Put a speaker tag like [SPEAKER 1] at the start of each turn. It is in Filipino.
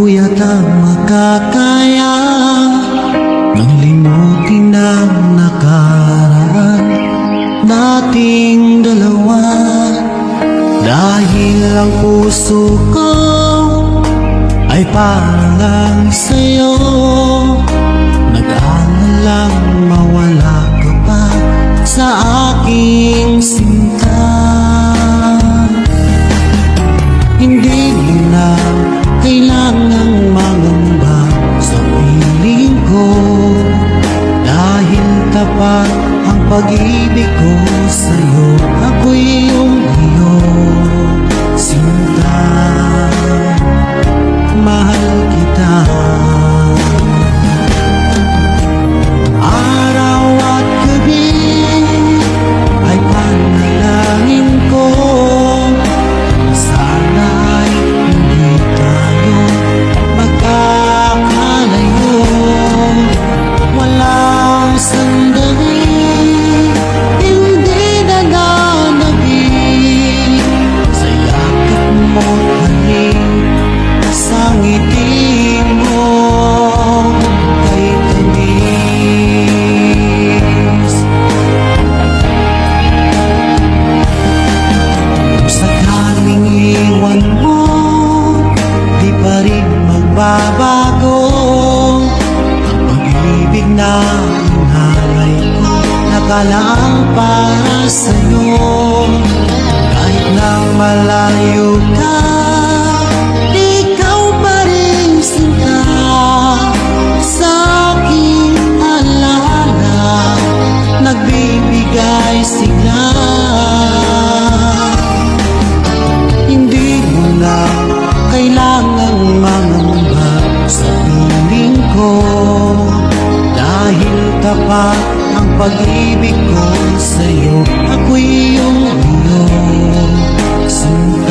[SPEAKER 1] kuyat ang makakaya Nang limutin ang nakaraan Nating dalawa. Dahil ang puso ko Ay parang sa'yo. Nag-alang mawala ka pa Sa aking sinta. Hindi na kailangang mangamba sa piling ko. Dahil ang pag-ibig ko sa'yo Ako'y iyong iyong sinta Mahal kita iwan mo Di pa rin magbabago. Ang pag-ibig na inalay ko Nakalaan para sa'yo. Kahit na malayo sa piling ko. Dahil tapat ang pag-ibig ko sa'yo Ako'y iyong iyong sinta